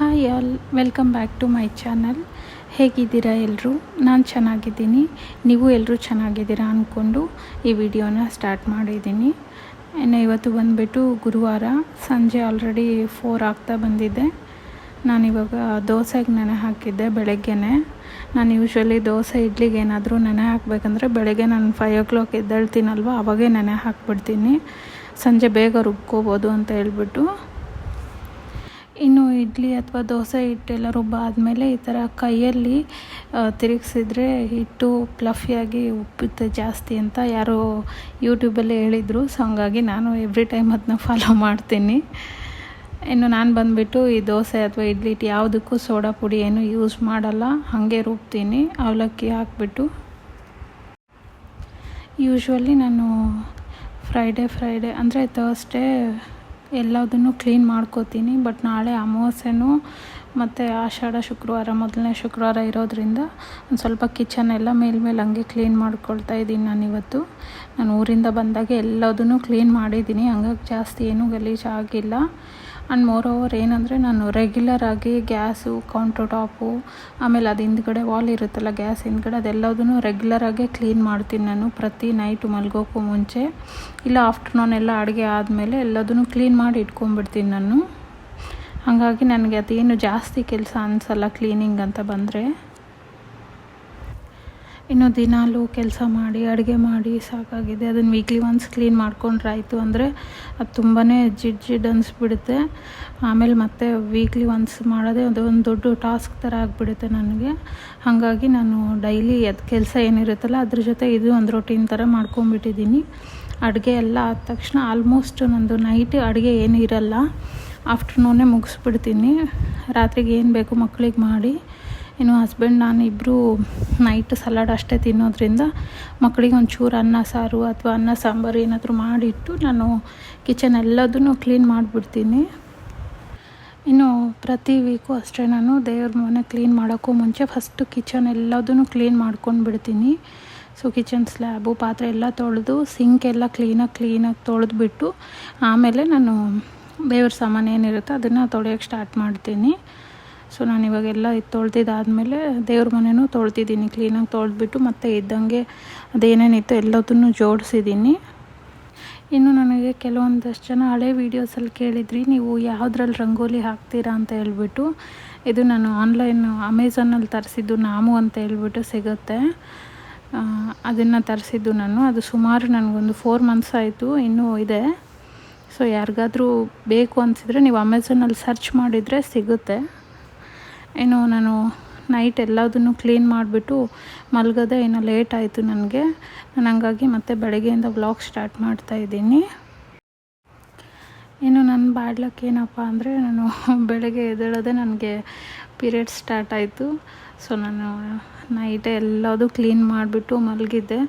Hi all, welcome back to my channel. ಹೇಗಿದ್ದೀರಾ ಎಲ್ಲರೂ ನಾನು ಚೆನ್ನಾಗಿದ್ದೀನಿ. ನೀವು ಎಲ್ಲರೂ ಚೆನ್ನಾಗಿದ್ದೀರಾ ಅಂದ್ಕೊಂಡು ಈ ವಿಡಿಯೋನ ಸ್ಟಾರ್ಟ್ ಮಾಡಿದ್ದೀನಿ. ಇನ್ನು ಇವತ್ತು ಬಂದುಬಿಟ್ಟು ಗುರುವಾರ, ಸಂಜೆ ಆಲ್ರೆಡಿ ಫೋರ್ ಆಗ್ತಾ ಬಂದಿದೆ. ನಾನಿವಾಗ ದೋಸೆಗೆ ನೆನೆ ಹಾಕಿದ್ದೆ ಬೆಳಗ್ಗೆನೆ. ನಾನು ಯೂಶ್ವಲಿ ದೋಸೆ, ಇಡ್ಲಿಗೆ ಏನಾದರೂ ನೆನೆ ಹಾಕಬೇಕಂದ್ರೆ ಬೆಳಗ್ಗೆ ನಾನು ಫೈವ್ ಓ ಕ್ಲಾಕ್ ಎದ್ದೇಳ್ತೀನಲ್ವ, ಅವಾಗೇ ನೆನೆ ಹಾಕ್ಬಿಡ್ತೀನಿ. ಸಂಜೆ ಬೇಗ ರುಬ್ಕೋಬೋದು ಅಂತ ಹೇಳ್ಬಿಟ್ಟು ಇನ್ನು ಇಡ್ಲಿ ಅಥವಾ ದೋಸೆ ಹಿಟ್ಟೆಲ್ಲ ರುಬ್ಬಾದಮೇಲೆ ಈ ಥರ ಕೈಯಲ್ಲಿ ತಿರುಗಿಸಿದ್ರೆ ಹಿಟ್ಟು ಪ್ಲಫಿಯಾಗಿ ಉಪ್ಪುತ್ತೆ ಜಾಸ್ತಿ ಅಂತ ಯಾರೋ ಯೂಟ್ಯೂಬಲ್ಲಿ ಹೇಳಿದರು. ಸೊ ಹಂಗಾಗಿ ನಾನು ಎವ್ರಿ ಟೈಮ್ ಅದನ್ನ ಫಾಲೋ ಮಾಡ್ತೀನಿ. ಇನ್ನು ನಾನು ಬಂದುಬಿಟ್ಟು ಈ ದೋಸೆ ಅಥವಾ ಇಡ್ಲಿ ಹಿಟ್ಟು ಯಾವುದಕ್ಕೂ ಸೋಡಾ ಪುಡಿ ಏನು ಯೂಸ್ ಮಾಡಲ್ಲ. ಹಾಗೆ ರುಬ್ತೀನಿ. ಅವಲಕ್ಕಿ ಹಾಕ್ಬಿಟ್ಟು. ಯೂಶ್ವಲಿ ನಾನು ಫ್ರೈಡೇ ಫ್ರೈಡೇ ಅಂದರೆ ತರ್ಸ್ಡೇ ಎಲ್ಲದನ್ನು ಕ್ಲೀನ್ ಮಾಡ್ಕೋತೀನಿ ಬಟ್ ನಾಳೆ ಅಮಾವಾಸ್ಯೆನೂ ಮತ್ತು ಆಷಾಢ ಶುಕ್ರವಾರ, ಮೊದಲನೇ ಶುಕ್ರವಾರ ಇರೋದರಿಂದ ಒಂದು ಸ್ವಲ್ಪ ಕಿಚನ್ ಎಲ್ಲ ಮೇಲ್ಮೇಲೆ ಹಂಗೆ ಕ್ಲೀನ್ ಮಾಡ್ಕೊಳ್ತಾ ಇದ್ದೀನಿ ನಾನು ಇವತ್ತು. ನಾನು ಊರಿಂದ ಬಂದಾಗ ಎಲ್ಲದನ್ನು ಕ್ಲೀನ್ ಮಾಡಿದ್ದೀನಿ, ಹಂಗಾಗಿ ಜಾಸ್ತಿ ಏನೂ ಗಲೀಜು ಆಗಿಲ್ಲ ಆ್ಯಂಡ್ ಮೋರ್ ಓವರ್ ಏನಂದರೆ ನಾನು ರೆಗ್ಯುಲರ್ ಆಗಿ ಗ್ಯಾಸು ಕೌಂಟರ್ ಟಾಪು ಆಮೇಲೆ ಅದು ಹಿಂದ್ಗಡೆ ವಾಲ್ ಇರುತ್ತಲ್ಲ ಗ್ಯಾಸ್ ಹಿಂದ್ಗಡೆ ಅದೆಲ್ಲದನ್ನು ಆಗಿ ಕ್ಲೀನ್ ಮಾಡ್ತೀನಿ ನಾನು ಪ್ರತಿ ನೈಟು ಮಲ್ಗೋಕ್ಕೂ ಮುಂಚೆ. ಇಲ್ಲ ಆಫ್ಟರ್ನೂನ್ ಎಲ್ಲ ಅಡುಗೆ ಆದಮೇಲೆ ಎಲ್ಲದನ್ನು ಕ್ಲೀನ್ ಮಾಡಿ ಇಟ್ಕೊಂಡ್ಬಿಡ್ತೀನಿ ನಾನು. ಹಾಗಾಗಿ ನನಗೆ ಅದೇನು ಜಾಸ್ತಿ ಕೆಲಸ ಅನಿಸಲ್ಲ ಕ್ಲೀನಿಂಗ್ ಅಂತ ಬಂದರೆ. ಇನ್ನು ದಿನಾಲೂ ಕೆಲಸ ಮಾಡಿ, ಅಡುಗೆ ಮಾಡಿ, ಸಾಕಾಗಿದೆ. ಅದನ್ನು ವೀಕ್ಲಿ ಒನ್ಸ್ ಕ್ಲೀನ್ ಮಾಡ್ಕೊಂಡ್ರೆ ಆಯಿತು ಅಂದರೆ ಅದು ತುಂಬಾ ಜಿಡ್ ಜಿಡ್ ಅನಿಸ್ಬಿಡುತ್ತೆ. ಆಮೇಲೆ ಮತ್ತೆ ವೀಕ್ಲಿ ಒನ್ಸ್ ಮಾಡೋದೇ ಅದು ಒಂದು ದೊಡ್ಡ ಟಾಸ್ಕ್ ಥರ ಆಗಿಬಿಡುತ್ತೆ ನನಗೆ. ಹಾಗಾಗಿ ನಾನು ಡೈಲಿ ಅದು ಕೆಲಸ ಏನಿರುತ್ತಲ್ಲ ಅದ್ರ ಜೊತೆ ಇದು ಒಂದು ರೊಟೀನ್ ಥರ ಮಾಡ್ಕೊಂಬಿಟ್ಟಿದ್ದೀನಿ ಅಡುಗೆ ಎಲ್ಲ ಆದ ತಕ್ಷಣ ಆಲ್ಮೋಸ್ಟ್ ನಂದು ನೈಟ್ ಅಡುಗೆ ಏನು ಇರಲ್ಲ ಆಫ್ಟರ್ನೂನೇ ಮುಗಿಸ್ಬಿಡ್ತೀನಿ. ರಾತ್ರಿಗೆ ಏನು ಬೇಕು ಮಕ್ಕಳಿಗೆ ಮಾಡಿ. ಇನ್ನು ಹಸ್ಬೆಂಡ್ ನಾನು ಇಬ್ಬರು ನೈಟ್ ಸಲಾಡ್ ಅಷ್ಟೇ ತಿನ್ನೋದ್ರಿಂದ ಮಕ್ಕಳಿಗೆ ಒಂಚೂರು ಅನ್ನ ಸಾರು ಅಥವಾ ಅನ್ನ ಸಾಂಬಾರು ಏನಾದರೂ ಮಾಡಿಟ್ಟು ನಾನು ಕಿಚನ್ ಎಲ್ಲದನ್ನು ಕ್ಲೀನ್ ಮಾಡಿಬಿಡ್ತೀನಿ. ಇನ್ನು ಪ್ರತಿ ವೀಕು ಅಷ್ಟೇ ನಾನು ದೇವ್ರ ಮನೆ ಕ್ಲೀನ್ ಮಾಡೋಕ್ಕೂ ಮುಂಚೆ ಫಸ್ಟು ಕಿಚನ್ ಎಲ್ಲದನ್ನು ಕ್ಲೀನ್ ಮಾಡ್ಕೊಂಡು ಬಿಡ್ತೀನಿ. ಸೊ ಕಿಚನ್ ಸ್ಲ್ಯಾಬು ಪಾತ್ರೆ ಎಲ್ಲ ತೊಳೆದು ಸಿಂಕ್ ಎಲ್ಲ ಕ್ಲೀನಾಗಿ ಕ್ಲೀನಾಗಿ ತೊಳೆದ್ಬಿಟ್ಟು ಆಮೇಲೆ ನಾನು ದೇವ್ರ ಸಾಮಾನು ಏನಿರುತ್ತೋ ಅದನ್ನು ತೊಳೆಯೋಕ್ಕೆ ಸ್ಟಾರ್ಟ್ ಮಾಡ್ತೀನಿ. ಸೊ ನಾನು ಇವಾಗೆಲ್ಲ ತೊಳೆದಿದ್ದಾದಮೇಲೆ ದೇವ್ರ ಮನೆಯೂ ತೊಳ್ತಿದ್ದೀನಿ ಕ್ಲೀನಾಗಿ ತೊಳೆದ್ಬಿಟ್ಟು ಮತ್ತೆ ಇದ್ದಂಗೆ ಅದೇನೇನಿತ್ತು ಎಲ್ಲದನ್ನು ಜೋಡಿಸಿದ್ದೀನಿ. ಇನ್ನು ನನಗೆ ಕೆಲವೊಂದಷ್ಟು ಜನ ಹಳೆ ವೀಡಿಯೋಸಲ್ಲಿ ಕೇಳಿದ್ರಿ, ನೀವು ಯಾವುದ್ರಲ್ಲಿ ರಂಗೋಲಿ ಹಾಕ್ತೀರಾ ಅಂತ ಹೇಳ್ಬಿಟ್ಟು. ಇದು ನಾನು ಆನ್ಲೈನ್ ಅಮೆಝಾನಲ್ಲಿ ತರಿಸಿದ್ದು ನಾಮು ಅಂತ ಹೇಳ್ಬಿಟ್ಟು ಸಿಗುತ್ತೆ. ಅದನ್ನು ತರಿಸಿದ್ದು ನಾನು. ಅದು ಸುಮಾರು ನನಗೊಂದು ಫೋರ್ ಮಂತ್ಸ್ ಆಯಿತು, ಇನ್ನೂ ಇದೆ. ಸೊ ಯಾರಿಗಾದರೂ ಬೇಕು ಅನಿಸಿದರೆ ನೀವು ಅಮೆಝಾನಲ್ಲಿ ಸರ್ಚ್ ಮಾಡಿದರೆ ಸಿಗುತ್ತೆ. ಏನು ನಾನು ನೈಟ್ ಎಲ್ಲದನ್ನು ಕ್ಲೀನ್ ಮಾಡಿಬಿಟ್ಟು ಮಲಗೋದೆ ಏನೋ ಲೇಟ್ ಆಯಿತು ನನಗೆ. ನಾನು ಹಂಗಾಗಿ ಮತ್ತೆ ಬೆಳಗ್ಗೆಯಿಂದ ವ್ಲಾಗ್ ಸ್ಟಾರ್ಟ್ ಮಾಡ್ತಾಯಿದ್ದೀನಿ ಇನ್ನು ನನ್ನ ಬಾಡ್ಲಕ್ಕೆ ಲಕ್ ಏನಪ್ಪ ಅಂದರೆ ನಾನು ಬೆಳಗ್ಗೆ ಎದ್ದೇಳೋದೇ ನನಗೆ ಪೀರಿಯಡ್ ಸ್ಟಾರ್ಟ್ ಆಯಿತು. ಸೊ ನಾನು ನೈಟೇ ಎಲ್ಲದೂ ಕ್ಲೀನ್ ಮಾಡಿಬಿಟ್ಟು ಮಲಗಿದ್ದೆ.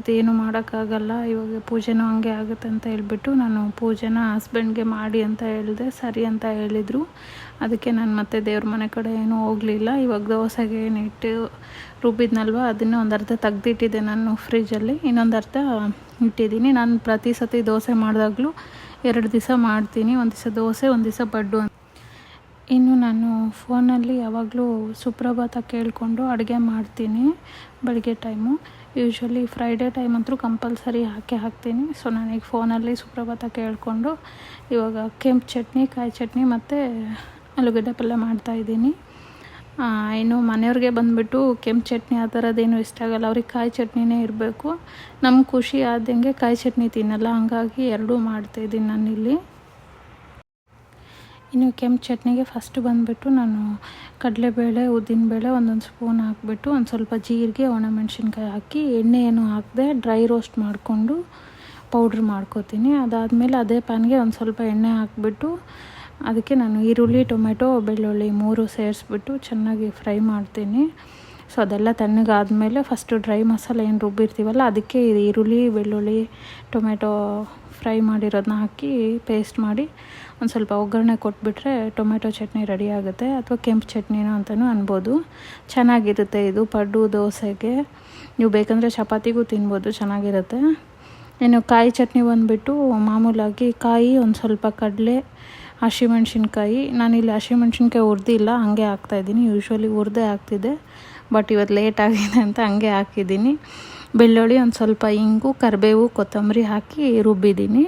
ಅದೇನು ಮಾಡೋಕ್ಕಾಗಲ್ಲ, ಇವಾಗ ಪೂಜೆನೂ ಹಂಗೆ ಆಗುತ್ತೆ ಅಂತ ಹೇಳ್ಬಿಟ್ಟು ನಾನು ಪೂಜೆನ ಹಸ್ಬೆಂಡ್ಗೆ ಮಾಡಿ ಅಂತ ಹೇಳಿದೆ, ಸರಿ ಅಂತ ಹೇಳಿದರು. ಅದಕ್ಕೆ ನಾನು ಮತ್ತೆ ದೇವ್ರ ಮನೆ ಕಡೆ ಏನೂ ಹೋಗಲಿಲ್ಲ. ಇವಾಗ ದೋಸೆಗೆ ಏನು ಇಟ್ಟು ರುಬ್ಬಿದ್ನಲ್ವ, ಅದನ್ನು ಒಂದು ಅರ್ಧ ತೆಗ್ದಿಟ್ಟಿದ್ದೆ ನಾನು ಫ್ರಿಜ್ಜಲ್ಲಿ. ಇನ್ನೊಂದು ಅರ್ಧ ಇಟ್ಟಿದ್ದೀನಿ. ನಾನು ಪ್ರತಿ ಸತಿ ದೋಸೆ ಮಾಡಿದಾಗಲೂ ಎರಡು ದಿವಸ ಮಾಡ್ತೀನಿ. ಒಂದು ದಿವಸ ದೋಸೆ, ಒಂದು ದಿವಸ ಬಡ್ಡು ಇನ್ನು ನಾನು ಫೋನಲ್ಲಿ ಯಾವಾಗಲೂ ಸುಪ್ರಭಾತ ಕೇಳಿಕೊಂಡು ಅಡುಗೆ ಮಾಡ್ತೀನಿ, ಬೆಳಗ್ಗೆ ಟೈಮು. ಯೂಶ್ವಲಿ ಫ್ರೈಡೇ ಟೈಮ್ ಅಂತೂ ಕಂಪಲ್ಸರಿ ಹಾಕಿ ಹಾಕ್ತೀನಿ. ಸೊ ನನಗೆ ಫೋನಲ್ಲಿ ಸುಪ್ರಭಾತ ಕೇಳಿಕೊಂಡು ಇವಾಗ ಕೆಂಪು ಚಟ್ನಿ, ಕಾಯಿ ಚಟ್ನಿ ಮತ್ತು ಆಲೂಗಡ್ಡೆ ಪಲ್ಯ ಮಾಡ್ತಾಯಿದ್ದೀನಿ ಇನ್ನು ಮನೆಯವ್ರಿಗೆ ಬಂದುಬಿಟ್ಟು ಕೆಂಪು ಚಟ್ನಿ ಆ ಥರದ್ದೇನು ಇಷ್ಟ ಆಗಲ್ಲ. ಅವ್ರಿಗೆ ಕಾಯಿ ಚಟ್ನಿನೇ ಇರಬೇಕು. ನಮ್ಗೆ ಖುಷಿ ಆದಂಗೆ ಕಾಯಿ ಚಟ್ನಿ ತಿನ್ನಲ್ಲ. ಹಂಗಾಗಿ ಎರಡೂ ಮಾಡ್ತಾಯಿದ್ದೀನಿ ನಾನಿಲ್ಲಿ. ಇನ್ನು ಕೆಂಪು ಚಟ್ನಿಗೆ ಫಸ್ಟ್ ಬಂದುಬಿಟ್ಟು ನಾನು ಕಡಲೆಬೇಳೆ ಉದ್ದಿನಬೇಳೆ ಒಂದೊಂದು ಸ್ಪೂನ್ ಹಾಕ್ಬಿಟ್ಟು ಒಂದು ಸ್ವಲ್ಪ ಜೀರಿಗೆ, ಒಣಮೆಣ್ಸಿನ್ಕಾಯಿ ಹಾಕಿ ಎಣ್ಣೆ ಏನು ಹಾಕದೆ ಡ್ರೈ ರೋಸ್ಟ್ ಮಾಡಿಕೊಂಡು ಪೌಡ್ರ್ ಮಾಡ್ಕೋತೀನಿ. ಅದಾದಮೇಲೆ ಅದೇ ಪ್ಯಾನ್ಗೆ ಒಂದು ಸ್ವಲ್ಪ ಎಣ್ಣೆ ಹಾಕ್ಬಿಟ್ಟು ಅದಕ್ಕೆ ನಾನು ಈರುಳ್ಳಿ, ಟೊಮೆಟೊ, ಬೆಳ್ಳುಳ್ಳಿ ಮೂರು ಸೇರಿಸ್ಬಿಟ್ಟು ಚೆನ್ನಾಗಿ ಫ್ರೈ ಮಾಡ್ತೀನಿ. ಸೊ ಅದೆಲ್ಲ ತಣ್ಣಗಾದಮೇಲೆ ಫಸ್ಟು ಡ್ರೈ ಮಸಾಲೆ ಏನು ರುಬ್ಬಿರ್ತೀವಲ್ಲ, ಅದಕ್ಕೆ ಈರುಳ್ಳಿ, ಬೆಳ್ಳುಳ್ಳಿ, ಟೊಮೆಟೊ ಫ್ರೈ ಮಾಡಿರೋದನ್ನ ಹಾಕಿ ಪೇಸ್ಟ್ ಮಾಡಿ ಒಂದು ಸ್ವಲ್ಪ ಒಗ್ಗರಣೆ ಕೊಟ್ಬಿಟ್ರೆ ಟೊಮೆಟೊ ಚಟ್ನಿ ರೆಡಿ ಆಗುತ್ತೆ ಅಥವಾ ಕೆಂಪು ಚಟ್ನಿನೋ ಅಂತಲೂ ಅನ್ಬೋದು. ಚೆನ್ನಾಗಿರುತ್ತೆ ಇದು ಪಡ್ಡು, ದೋಸೆಗೆ. ನೀವು ಬೇಕಂದರೆ ಚಪಾತಿಗೂ ತಿನ್ಬೋದು, ಚೆನ್ನಾಗಿರುತ್ತೆ. ಇನ್ನು ಕಾಯಿ ಚಟ್ನಿ ಬಂದುಬಿಟ್ಟು ಮಾಮೂಲಾಗಿ ಕಾಯಿ ಒಂದು ಸ್ವಲ್ಪ ಕಡಲೆ, ಹಸಿಮೆಣ್ಸಿನ್ಕಾಯಿ. ನಾನಿಲ್ಲಿ ಹಸಿಮೆಣ್ಸಿನ್ಕಾಯಿ ಹುರಿದಿಲ್ಲ, ಹಾಗೆ ಹಾಕ್ತಾಯಿದ್ದೀನಿ ಯೂಶ್ವಲಿ ಹುರಿದೇ ಹಾಕ್ತಿದ್ದೆ. ಬಟ್ ಇವತ್ತು ಲೇಟ್ ಆಗಿದೆ ಅಂತ ಹಂಗೆ ಹಾಕಿದ್ದೀನಿ. ಬೆಳ್ಳುಳ್ಳಿ ಒಂದು ಸ್ವಲ್ಪ ಇಂಗು, ಕರಿಬೇವು, ಕೊತ್ತಂಬರಿ ಹಾಕಿ ರುಬ್ಬಿದ್ದೀನಿ.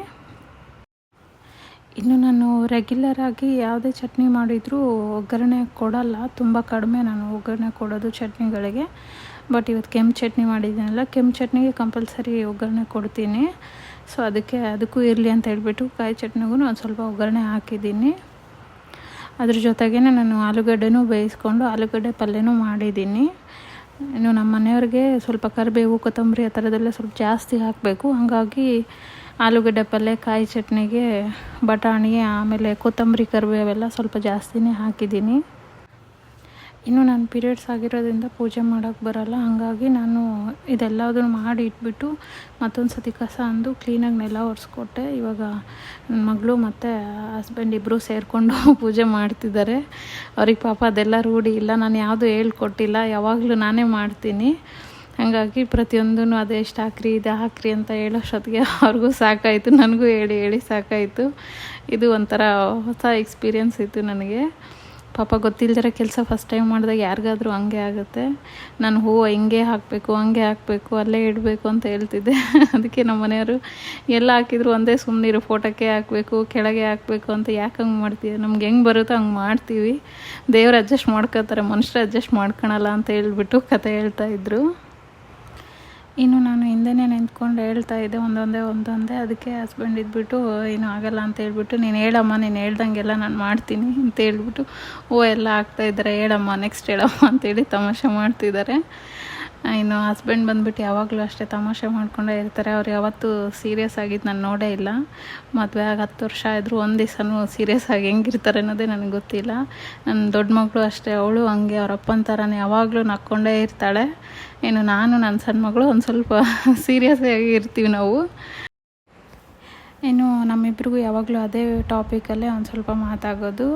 ಇನ್ನು ನಾನು ರೆಗ್ಯುಲರ್ ಆಗಿ ಯಾವುದೇ ಚಟ್ನಿ ಮಾಡಿದರೂ ಒಗ್ಗರಣೆ ಕೊಡಲ್ಲ. ತುಂಬ ಕಡಿಮೆ ನಾನು ಒಗ್ಗರಣೆ ಕೊಡೋದು ಚಟ್ನಿಗಳಿಗೆ. ಬಟ್ ಇವತ್ತು ಕೆಂಪು ಚಟ್ನಿ ಮಾಡಿದ್ದೀನಲ್ಲ, ಕೆಂಪು ಚಟ್ನಿಗೆ ಕಂಪಲ್ಸರಿ ಒಗ್ಗರಣೆ ಕೊಡ್ತೀನಿ. ಸೊ ಅದಕ್ಕೆ ಅದಕ್ಕೂ ಇರಲಿ ಅಂತ ಹೇಳ್ಬಿಟ್ಟು ಕಾಯಿ ಚಟ್ನಿಗೂ ಒಂದು ಸ್ವಲ್ಪ ಒಗ್ಗರಣೆ ಹಾಕಿದ್ದೀನಿ. ಅದ್ರ ಜೊತೆಗೇ ನಾನು ಆಲೂಗಡ್ಡೆನೂ ಬೇಯಿಸ್ಕೊಂಡು ಆಲೂಗಡ್ಡೆ ಪಲ್ಯನೂ ಮಾಡಿದ್ದೀನಿ. ಇನ್ನು ನಮ್ಮ ಮನೆಯವ್ರಿಗೆ ಸ್ವಲ್ಪ ಕರಿಬೇವು, ಕೊತ್ತಂಬರಿ ಆ ಥರದೆಲ್ಲ ಸ್ವಲ್ಪ ಜಾಸ್ತಿ ಹಾಕಬೇಕು. ಹಾಗಾಗಿ ಆಲೂಗಡ್ಡೆ ಪಲ್ಯ, ಕಾಯಿ ಚಟ್ನಿಗೆ ಬಟಾಣಿ ಆಮೇಲೆ ಕೊತ್ತಂಬರಿ ಕರಿಬೇವೆಲ್ಲ ಸ್ವಲ್ಪ ಜಾಸ್ತಿನೇ ಹಾಕಿದ್ದೀನಿ. ಇನ್ನು ನಾನು ಪೀರಿಯಡ್ಸ್ ಆಗಿರೋದ್ರಿಂದ ಪೂಜೆ ಮಾಡೋಕ್ಕೆ ಬರೋಲ್ಲ. ಹಾಗಾಗಿ ನಾನು ಇದೆಲ್ಲದನ್ನು ಮಾಡಿ ಇಟ್ಬಿಟ್ಟು ಮತ್ತೊಂದು ಸತಿ ಕಸ ಅಂದು ಕ್ಲೀನಾಗಿ ನೆಲ ಒರೆಸ್ಕೊಟ್ಟೆ. ಇವಾಗ ನನ್ನ ಮಗಳು ಮತ್ತು ಹಸ್ಬೆಂಡ್ ಇಬ್ಬರು ಸೇರಿಕೊಂಡು ಪೂಜೆ ಮಾಡ್ತಿದ್ದಾರೆ. ಅವ್ರಿಗೆ ಪಾಪ ಅದೆಲ್ಲ ರೂಢಿ ಇಲ್ಲ. ನಾನು ಯಾವುದು ಹೇಳ್ಕೊಟ್ಟಿಲ್ಲ. ಯಾವಾಗಲೂ ನಾನೇ ಮಾಡ್ತೀನಿ. ಹಾಗಾಗಿ ಪ್ರತಿಯೊಂದೂ ಅದು ಎಷ್ಟು ಹಾಕ್ರಿ, ಇದು ಹಾಕ್ರಿ ಅಂತ ಹೇಳೋಷ್ಟೊತ್ತಿಗೆ ಅವ್ರಿಗೂ ಸಾಕಾಯಿತು. ನನಗೂ ಹೇಳಿ ಹೇಳಿ ಸಾಕಾಯಿತು. ಇದು ಒಂಥರ ಹೊಸ ಎಕ್ಸ್ಪೀರಿಯನ್ಸ್ ಇತ್ತು ನನಗೆ. ಪಾಪ ಗೊತ್ತಿಲ್ದಿರೋ ಕೆಲಸ ಫಸ್ಟ್ ಟೈಮ್ ಮಾಡಿದಾಗ ಯಾರಿಗಾದರೂ ಹಂಗೆ ಆಗುತ್ತೆ. ನಾನು ಹೂವು ಹಿಂಗೆ ಹಾಕಬೇಕು, ಹಂಗೆ ಹಾಕಬೇಕು, ಅಲ್ಲೇ ಇಡಬೇಕು ಅಂತ ಹೇಳ್ತಿದ್ದೆ. ಅದಕ್ಕೆ ನಮ್ಮ ಮನೆಯವರು ಎಲ್ಲ ಹಾಕಿದ್ರು, ಒಂದೇ ಸುಮ್ಮನಿರು ಫೋಟೋಕ್ಕೆ ಹಾಕಬೇಕು, ಕೆಳಗೆ ಹಾಕಬೇಕು ಅಂತ ಯಾಕೆ ಹಂಗೆ ಮಾಡ್ತೀವಿ ನಮ್ಗೆ ಹೆಂಗೆ ಬರುತ್ತೋ ಹಂಗೆ ಮಾಡ್ತೀವಿ. ದೇವ್ರು ಅಡ್ಜಸ್ಟ್ ಮಾಡ್ಕೋತಾರೆ ಮನುಷ್ಯರು ಅಡ್ಜಸ್ಟ್ ಮಾಡ್ಕೊಳಲ್ಲ ಅಂತ ಹೇಳ್ಬಿಟ್ಟು ಕತೆ ಹೇಳ್ತಾಯಿದ್ರು ಇನ್ನು ನಾನು ಹಿಂದೆನೇ ನಿಂತ್ಕೊಂಡು ಹೇಳ್ತಾ ಇದ್ದೆ, ಒಂದೊಂದೇ ಒಂದೊಂದೇ. ಅದಕ್ಕೆ ಹಸ್ಬೆಂಡ್ ಇದ್ಬಿಟ್ಟು ಏನು ಆಗಲ್ಲ ಅಂತ ಹೇಳ್ಬಿಟ್ಟು, ನೀನು ಹೇಳಮ್ಮ, ನೀನು ಹೇಳ್ದಂಗೆಲ್ಲ ನಾನು ಮಾಡ್ತೀನಿ ಅಂತ ಹೇಳ್ಬಿಟ್ಟು, ಓ, ಎಲ್ಲ ಆಗ್ತಾಯಿದ್ದಾರೆ ಹೇಳಮ್ಮ ನೆಕ್ಸ್ಟ್ ಹೇಳಮ್ಮ ಅಂತೇಳಿ ತಮಾಷೆ ಮಾಡ್ತಿದ್ದಾರೆ. ಇನ್ನು ಹಸ್ಬೆಂಡ್ ಬಂದ್ಬಿಟ್ಟು ಯಾವಾಗಲೂ ಅಷ್ಟೇ ತಮಾಷೆ ಮಾಡ್ಕೊಂಡೇ ಇರ್ತಾರೆ. ಅವ್ರು ಯಾವತ್ತೂ ಸೀರಿಯಸ್ ಆಗಿದ್ದು ನಾನು ನೋಡೇ ಇಲ್ಲ. ಮದುವೆ ಆಗಿ ಹತ್ತು ವರ್ಷ ಆದರೂ ಒಂದು ದಿವಸನೂ ಸೀರಿಯಸ್ ಆಗಿ ಹೆಂಗಿರ್ತಾರೆ ಅನ್ನೋದೇ ನನಗೆ ಗೊತ್ತಿಲ್ಲ. ನನ್ನ ದೊಡ್ಡ ಮಗಳು ಅಷ್ಟೇ, ಅವಳು ಹಂಗೆ, ಅವ್ರ ಅಪ್ಪನ ಥರನೇ ಯಾವಾಗಲೂ ನಕ್ಕೊಂಡೇ ಇರ್ತಾಳೆ. ಇನ್ನು ನಾನು, ನನ್ನ ಸಣ್ಣ ಮಗಳು ಒಂದು ಸ್ವಲ್ಪ ಸೀರಿಯಸ್ ಆಗಿ ಇರ್ತೀವಿ ನಾವು. ಏನು ನಮ್ಮಿಬ್ರಿಗೂ ಯಾವಾಗಲೂ ಅದೇ ಟಾಪಿಕಲ್ಲೇ ಒಂದು ಸ್ವಲ್ಪ ಮಾತಾಗೋದು.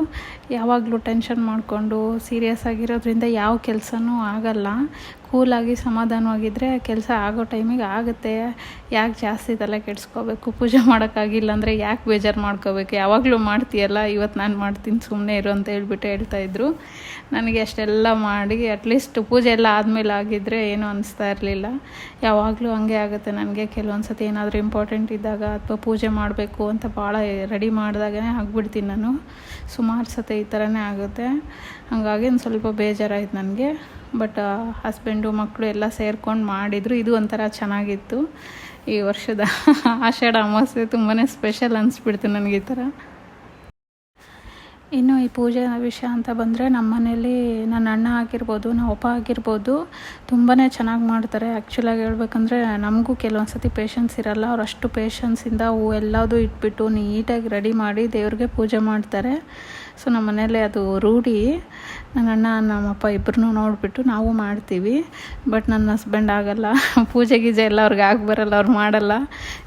ಯಾವಾಗಲೂ ಟೆನ್ಷನ್ ಮಾಡಿಕೊಂಡು ಸೀರಿಯಸ್ ಆಗಿರೋದ್ರಿಂದ ಯಾವ ಕೆಲಸನೂ ಆಗಲ್ಲ. ಕೂಲಾಗಿ ಸಮಾಧಾನವಾಗಿದ್ದರೆ ಕೆಲಸ ಆಗೋ ಟೈಮಿಗೆ ಆಗುತ್ತೆ. ಯಾಕೆ ಜಾಸ್ತಿ ತಲೆ ಕೆಡಿಸ್ಕೋಬೇಕು? ಪೂಜೆ ಮಾಡೋಕ್ಕಾಗಿಲ್ಲ ಅಂದರೆ ಯಾಕೆ ಬೇಜಾರು ಮಾಡ್ಕೋಬೇಕು? ಯಾವಾಗಲೂ ಮಾಡ್ತೀಯಲ್ಲ? ಇವತ್ತು ನಾನು ಮಾಡ್ತೀನಿ ಸುಮ್ಮನೆ ಇರು ಅಂತ ಹೇಳ್ಬಿಟ್ಟು ಹೇಳ್ತಾಯಿದ್ರು ನನಗೆ ಅಷ್ಟೆಲ್ಲ ಮಾಡಿ ಅಟ್ಲೀಸ್ಟ್ ಪೂಜೆ ಎಲ್ಲ ಆದಮೇಲೆ ಆಗಿದ್ದರೆ ಏನೂ ಅನಿಸ್ತಾ ಇರಲಿಲ್ಲ. ಯಾವಾಗಲೂ ಹಂಗೆ ಆಗುತ್ತೆ ನನಗೆ. ಕೆಲವೊಂದು ಸತಿ ಏನಾದರೂ ಇಂಪಾರ್ಟೆಂಟ್ ಇದ್ದಾಗ ಅಥವಾ ಪೂಜೆ ಮಾಡಬೇಕು ಅಂತ ಭಾಳ ರೆಡಿ ಮಾಡಿದಾಗೇ ಆಗ್ಬಿಡ್ತೀನಿ ನಾನು. ಸುಮಾರು ಸತಿ ಈ ಥರನೇ ಆಗುತ್ತೆ. ಹಾಗಾಗಿ ಒಂದು ಸ್ವಲ್ಪ ಬೇಜಾರಾಯಿತು ನನಗೆ. ಬಟ್ ಹಸ್ಬೆಂಡು ಮಕ್ಕಳು ಎಲ್ಲ ಸೇರ್ಕೊಂಡು ಮಾಡಿದರು. ಇದು ಒಂಥರ ಚೆನ್ನಾಗಿತ್ತು. ಈ ವರ್ಷದ ಆಷಾಢ ಅಮಾವಾಸ್ಯೆ ತುಂಬಾ ಸ್ಪೆಷಲ್ ಅನಿಸ್ಬಿಡ್ತು ನನಗೆ ಈ ಥರ. ಇನ್ನು ಈ ಪೂಜೆ ವಿಷಯ ಅಂತ ಬಂದರೆ ನಮ್ಮ ಮನೇಲಿ ನನ್ನ ಅಣ್ಣ ಆಗಿರ್ಬೋದು ನಮ್ಮ ಅಪ್ಪ ಆಗಿರ್ಬೋದು ತುಂಬಾ ಚೆನ್ನಾಗಿ ಮಾಡ್ತಾರೆ. ಆ್ಯಕ್ಚುಲಾಗಿ ಹೇಳ್ಬೇಕಂದ್ರೆ ನಮಗೂ ಕೆಲವೊಂದು ಸತಿ ಪೇಷನ್ಸ್ ಇರಲ್ಲ. ಅವ್ರು ಅಷ್ಟು ಪೇಷನ್ಸಿಂದ ಹೂ ಎಲ್ಲದೂ ಇಟ್ಬಿಟ್ಟು ನೀಟಾಗಿ ರೆಡಿ ಮಾಡಿ ದೇವ್ರಿಗೆ ಪೂಜೆ ಮಾಡ್ತಾರೆ. ಸೊ ನಮ್ಮ ಮನೇಲಿ ಅದು ರೂಢಿ. ನನ್ನ ಅಣ್ಣ, ನಮ್ಮಪ್ಪ ಇಬ್ಬರನ್ನೂ ನೋಡಿಬಿಟ್ಟು ನಾವು ಮಾಡ್ತೀವಿ. ಬಟ್ ನನ್ನ ಹಸ್ಬೆಂಡ್ ಆಗಲ್ಲ. ಪೂಜೆ ಗೀಜೆ ಎಲ್ಲ ಅವ್ರಿಗೆ ಆಗಿ ಬರಲ್ಲ, ಅವ್ರು ಮಾಡಲ್ಲ.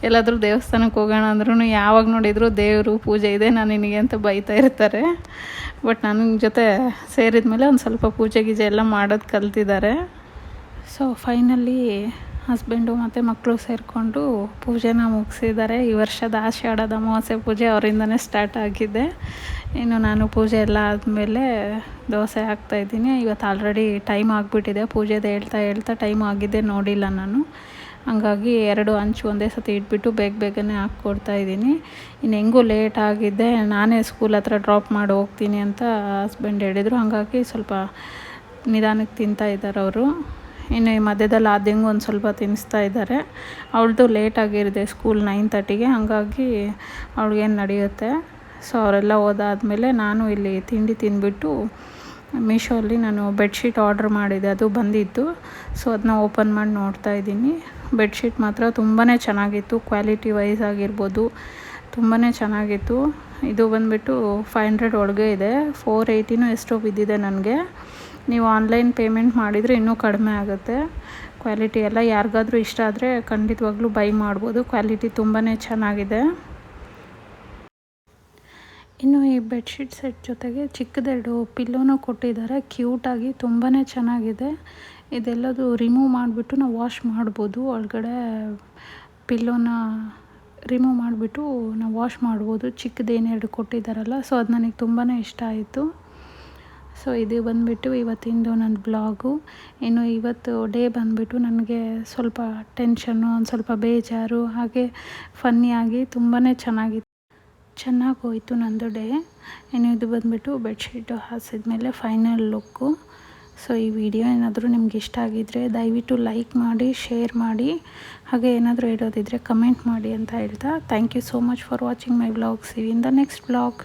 ಎಲ್ಲಾದರೂ ದೇವಸ್ಥಾನಕ್ಕೆ ಹೋಗೋಣ ಅಂದ್ರೂ ಯಾವಾಗ ನೋಡಿದ್ರು ದೇವರು, ಪೂಜೆ ಇದೆ, ನಾನು ನಿನಗೆ ಅಂತ ಬೈತಾ ಇರ್ತಾರೆ. ಬಟ್ ನನ್ನ ಜೊತೆ ಸೇರಿದ ಮೇಲೆ ಒಂದು ಸ್ವಲ್ಪ ಪೂಜೆ ಗೀಜೆ ಎಲ್ಲ ಮಾಡೋದು ಕಲ್ತಿದ್ದಾರೆ. ಸೊ ಫೈನಲಿ ಹಸ್ಬೆಂಡು ಮತ್ತು ಮಕ್ಕಳು ಸೇರಿಕೊಂಡು ಪೂಜೆನ ಮುಗಿಸಿದ್ದಾರೆ. ಈ ವರ್ಷದ ಆಷಾಢದ ಅಮಾವಾಸ್ಯೆ ಪೂಜೆ ಅವರಿಂದನೇ ಸ್ಟಾರ್ಟ್ ಆಗಿದೆ. ಇನ್ನು ನಾನು ಪೂಜೆ ಎಲ್ಲ ಆದಮೇಲೆ ದೋಸೆ ಹಾಕ್ತಾಯಿದ್ದೀನಿ ಇವತ್ತು ಆಲ್ರೆಡಿ ಟೈಮ್ ಆಗಿಬಿಟ್ಟಿದೆ. ಪೂಜೆದು ಹೇಳ್ತಾ ಹೇಳ್ತಾ ಟೈಮ್ ಆಗಿದ್ದೆ ನೋಡಿಲ್ಲ ನಾನು. ಹಂಗಾಗಿ ಎರಡು ಅಂಚು ಒಂದೇ ಸತಿ ಇಟ್ಬಿಟ್ಟು ಬೇಗ ಬೇಗನೆ ಹಾಕ್ಕೊಡ್ತಾ ಇದ್ದೀನಿ. ಇನ್ನು ಹೆಂಗೂ ಲೇಟ್ ಆಗಿದ್ದೆ ನಾನೇ ಸ್ಕೂಲ್ ಹತ್ರ ಡ್ರಾಪ್ ಮಾಡಿ ಹೋಗ್ತೀನಿ ಅಂತ ಹಸ್ಬೆಂಡ್ ಹೇಳಿದರು. ಹಾಗಾಗಿ ಸ್ವಲ್ಪ ನಿಧಾನಕ್ಕೆ ತಿಂತಾ ಇದ್ದಾರೆ ಅವರು. ಇನ್ನು ಈ ಮಧ್ಯದಲ್ಲಿ ಆದ್ಯಂಗೆ ಒಂದು ಸ್ವಲ್ಪ ತಿನ್ನಿಸ್ತಾ ಇದ್ದಾರೆ. ಅವಳದು ಲೇಟ್ ಆಗಿರಿದೆ ಸ್ಕೂಲ್ ನೈನ್ ತರ್ಟಿಗೆ ಹಾಗಾಗಿ ಅವ್ಳಿಗೇನು ನಡೆಯುತ್ತೆ? ಸೊ ಅವರೆಲ್ಲ ಹೋದಾದ್ಮೇಲೆ ನಾನು ಇಲ್ಲಿ ತಿಂಡಿ ತಿಂದ್ಬಿಟ್ಟು ಮೀಶೋಲ್ಲಿ ನಾನು ಬೆಡ್ಶೀಟ್ ಆರ್ಡ್ರ್ ಮಾಡಿದೆ. ಅದು ಬಂದಿತ್ತು ಸೊ ಅದನ್ನ ಓಪನ್ ಮಾಡಿ ನೋಡ್ತಾ ಇದ್ದೀನಿ. ಬೆಡ್ಶೀಟ್ ಮಾತ್ರ ತುಂಬಾ ಚೆನ್ನಾಗಿತ್ತು. ಕ್ವಾಲಿಟಿ ವೈಸ್ ಆಗಿರ್ಬೋದು. ತುಂಬಾ ಚೆನ್ನಾಗಿತ್ತು. ಇದು ಬಂದುಬಿಟ್ಟು ಫೈವ್ ಹಂಡ್ರೆಡ್ ಒಳಗೆ ಇದೆ. ಫೋರ್ ಏಯ್ಟಿನೂ ಎಷ್ಟೋ ಬಿದ್ದಿದೆ ನನಗೆ. ನೀವು ಆನ್ಲೈನ್ ಪೇಮೆಂಟ್ ಮಾಡಿದರೆ ಇನ್ನೂ ಕಡಿಮೆ ಆಗುತ್ತೆ. ಕ್ವಾಲಿಟಿ ಎಲ್ಲ ಯಾರಿಗಾದರೂ ಇಷ್ಟ ಆದರೆ ಖಂಡಿತವಾಗ್ಲೂ ಬೈ ಮಾಡ್ಬೋದು. ಕ್ವಾಲಿಟಿ ತುಂಬಾ ಚೆನ್ನಾಗಿದೆ. ಇನ್ನು ಈ ಬೆಡ್ಶೀಟ್ ಸೆಟ್ ಜೊತೆಗೆ ಚಿಕ್ಕದೆರಡು ಪಿಲ್ಲೋನು ಕೊಟ್ಟಿದ್ದಾರೆ. ಕ್ಯೂಟಾಗಿ ತುಂಬಾ ಚೆನ್ನಾಗಿದೆ. ಇದೆಲ್ಲದು ರಿಮೂವ್ ಮಾಡಿಬಿಟ್ಟು ನಾವು ವಾಶ್ ಮಾಡ್ಬೋದು. ಒಳಗಡೆ ಪಿಲ್ಲೋನ ರಿಮೂವ್ ಮಾಡಿಬಿಟ್ಟು ನಾವು ವಾಶ್ ಮಾಡ್ಬೋದು. ಚಿಕ್ಕದೇನೆರಡು ಕೊಟ್ಟಿದ್ದಾರಲ್ಲ, ಸೊ ಅದು ನನಗೆ ತುಂಬಾ ಇಷ್ಟ ಆಯಿತು. ಸೊ ಇದು ಬಂದುಬಿಟ್ಟು ಇವತ್ತಿಂದು ನನ್ನ ಬ್ಲಾಗು. ಇನ್ನು ಇವತ್ತು ಡೇ ಬಂದುಬಿಟ್ಟು ನನಗೆ ಸ್ವಲ್ಪ ಟೆನ್ಷನ್ನು, ಒಂದು ಸ್ವಲ್ಪ ಬೇಜಾರು, ಹಾಗೆ ಫನ್ನಿಯಾಗಿ ತುಂಬಾ ಚೆನ್ನಾಗಿತ್ತು ಚೆನ್ನಾಗಿ ಹೋಯಿತು ನಂದು ಡೇ. ಇನ್ನು ಇದು ಬಂದುಬಿಟ್ಟು ಬೆಡ್ಶೀಟು ಹಾಸಿದ ಮೇಲೆ ಫೈನಲ್ ಲುಕ್ಕು. ಸೊ ಈ ವಿಡಿಯೋ ಏನಾದರೂ ನಿಮ್ಗೆ ಇಷ್ಟ ಆಗಿದ್ದರೆ ದಯವಿಟ್ಟು ಲೈಕ್ ಮಾಡಿ, ಶೇರ್ ಮಾಡಿ. ಹಾಗೆ ಏನಾದರೂ ಹೇಳೋದಿದ್ದರೆ ಕಮೆಂಟ್ ಮಾಡಿ ಅಂತ ಹೇಳ್ತಾ. Thank you so much for watching my vlogs in the next vlog